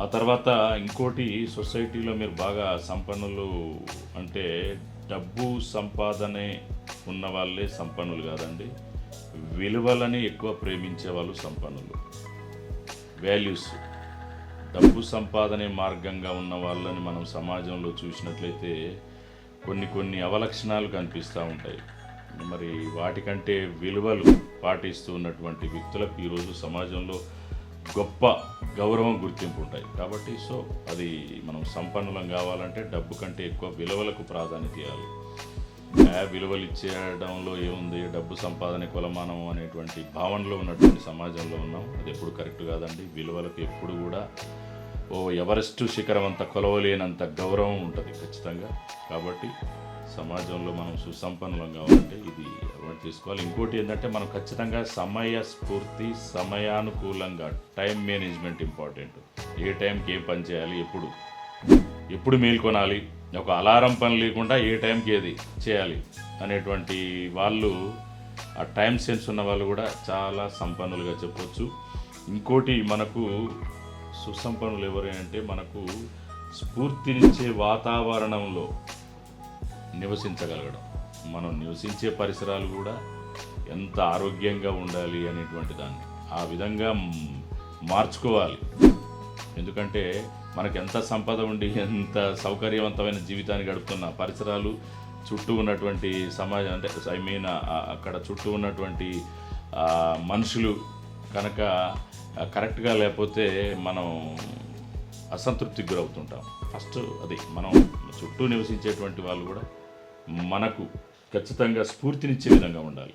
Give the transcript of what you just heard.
ఆ తర్వాత ఇంకోటి సొసైటీలో మీరు బాగా సంపన్నులు అంటే డబ్బు సంపాదనే ఉన్న వాళ్ళే సంపన్నులు కాదండి. విలువలని ఎక్కువ ప్రేమించే వాళ్ళు సంపన్నులు. వాల్యూస్ డబ్బు సంపాదనే మార్గంగా ఉన్న వాళ్ళని మనం సమాజంలో చూసినట్లయితే కొన్ని కొన్ని అవలక్షణాలు కనిపిస్తూ ఉంటాయి. మరి వాటికంటే విలువలు పాటిస్తూ ఉన్నటువంటి వ్యక్తులకు ఈరోజు సమాజంలో గొప్ప గౌరవం గుర్తింపు ఉంటాయి. కాబట్టి సో అది మనం సంపన్నులం కావాలంటే డబ్బు కంటే ఎక్కువ విలువలకు ప్రాధాన్యత ఇవ్వాలి. విలువలు ఇచ్చేయడంలో ఏముంది? డబ్బు సంపాదన కొలమానం అనేటువంటి భావనలో ఉన్నటువంటి సమాజంలో ఉన్నాం. అది ఎప్పుడు కరెక్ట్ కాదండి. విలువలకు ఎప్పుడు కూడా ఓ ఎవరెస్ట్ శిఖరం అంత కొలవలేనంత గౌరవం ఉంటుంది ఖచ్చితంగా. కాబట్టి సమాజంలో మనం సుసంపన్నులం కావాలంటే ఇది అలవాటు చేసుకోవాలి. ఇంకోటి ఏంటంటే మనం ఖచ్చితంగా సమయ స్ఫూర్తి సమయానుకూలంగా టైం మేనేజ్మెంట్ ఇంపార్టెంట్. ఏ టైంకి ఏం పని చేయాలి ఎప్పుడు? ఎప్పుడు మేల్కొనాలి ఒక అలారం పని లేకుండా ఏ టైంకి ఏది చేయాలి అనేటువంటి వాళ్ళు ఆ టైం సెన్స్ ఉన్న వాళ్ళు కూడా చాలా సంపన్నులుగా చెప్పొచ్చు. ఇంకోటి మనకు సుసంపన్నులు ఎవరు అంటే మనకు స్ఫూర్తినిచ్చే వాతావరణంలో నివసించగలగడం. మనం నివసించే పరిసరాలు కూడా ఎంత ఆరోగ్యంగా ఉండాలి అనేటువంటి దాన్ని ఆ విధంగా మార్చుకోవాలి. ఎందుకంటే మనకు ఎంత సంపద ఉండి ఎంత సౌకర్యవంతమైన జీవితాన్ని గడుపుతున్న పరిసరాలు చుట్టూ ఉన్నటువంటి సమాజం అంటే ఐ మీన్ అక్కడ చుట్టూ ఉన్నటువంటి మనుషులు కనుక కరెక్ట్గా లేకపోతే మనం అసంతృప్తికి గురవుతుంటాం. ఫస్ట్ అది మనం చుట్టూ నివసించేటువంటి వాళ్ళు కూడా మనకు ఖచ్చితంగా స్ఫూర్తినిచ్చే విధంగా ఉండాలి.